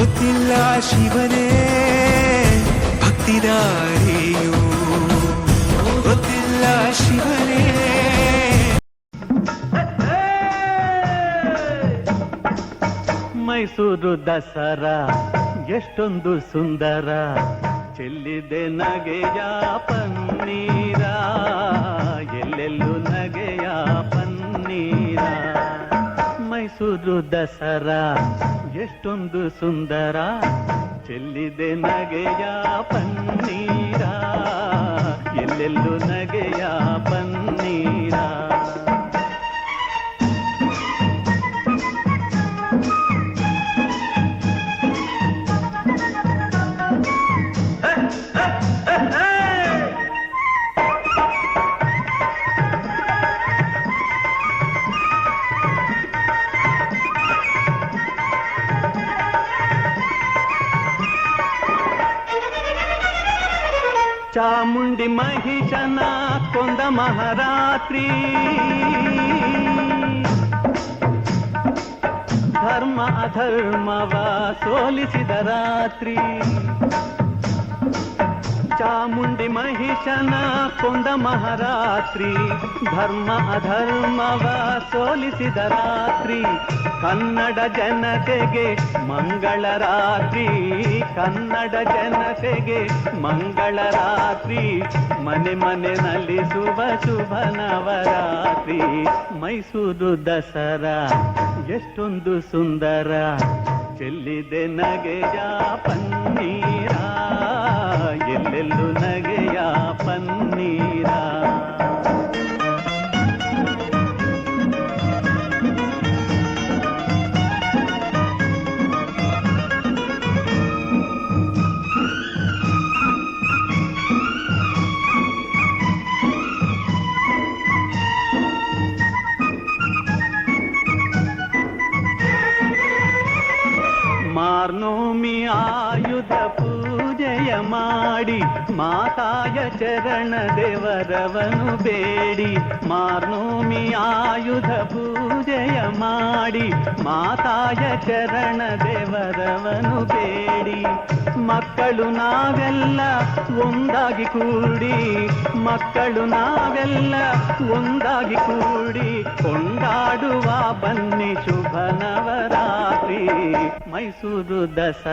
ಗೊತ್ತಿಲ್ಲ ಶಿವನೇ ಭಕ್ತಿದಾರಿಯು. ಗೊತ್ತಿಲ್ಲ ಶಿವನೇ. ಮೈಸೂರು ದಸರಾ ಎಷ್ಟೊಂದು ಸುಂದರ. ಚೆಲ್ಲಿದೆ ನಗೆಯ ಪನ್ನೀರ. ದಸರಾ. ಎಷ್ಟೊಂದು ಸುಂದರ. ಚೆಲ್ಲಿದೆ ನಗೆಯ ಪನ್ನೀರ. ಚಾಮುಂಡಿ ಮಹಿಷನ ಕೊಂದ ಮಹಾರಾತ್ರಿ ಧರ್ಮ ಅಧರ್ಮವ ಸೋಲಿಸಿದ ರಾತ್ರಿ ಚಾಮುಂಡಿ ಮಹಿಷನ ಕೊಂದ ಮಹಾರಾತ್ರಿ, ಧರ್ಮ ಅಧರ್ಮವ ಸೋಲಿಸಿದ ರಾತ್ರಿ, ಕನ್ನಡ ಜನತೆಗೆ ಮಂಗಳ ರಾತ್ರಿ, ಕನ್ನಡ ಜನತೆಗೆ ಮಂಗಳ ರಾತ್ರಿ, ಮನೆ ಮನೆ ನಲಿಸುವ ಶುಭ ನವರಾತ್ರಿ, ಮೈಸೂರು ದಸರಾ ಎಷ್ಟೊಂದು ಸುಂದರ, ಚೆಲ್ಲಿದೆ ನಗೆಯ ಪನ್ನೀರ. ಎಲ್ಲೆಲ್ಲೂ ನಗೆಯ ಪನ್ನೀರ ಮಾರ್ನೋಮಿ ಆಯುಧ ಮಾಡಿ, ಮಾತಾಯ ಚರಣ ದೇವರವನು ಬೇಡಿ. ಮಾರ್ನೋಮಿ ಆಯುಧ ಪೂಜೆಯ ಮಾಡಿ, ಮಾತಾಯ ಚರಣ ದೇವರವನು ಬೇಡಿ. ಮಕ್ಕಳು ನಾವೆಲ್ಲ ಒಂದಾಗಿ ಕೂಡಿ, ಮಕ್ಕಳು ನಾವೆಲ್ಲ ಒಂದಾಗಿ ಕೂಡಿ ಕೊಂಡಾಡುವ ಬನ್ನಿ ಶುಭ ನವರಾತ್ರಿ ಮೈಸೂರು ದಸ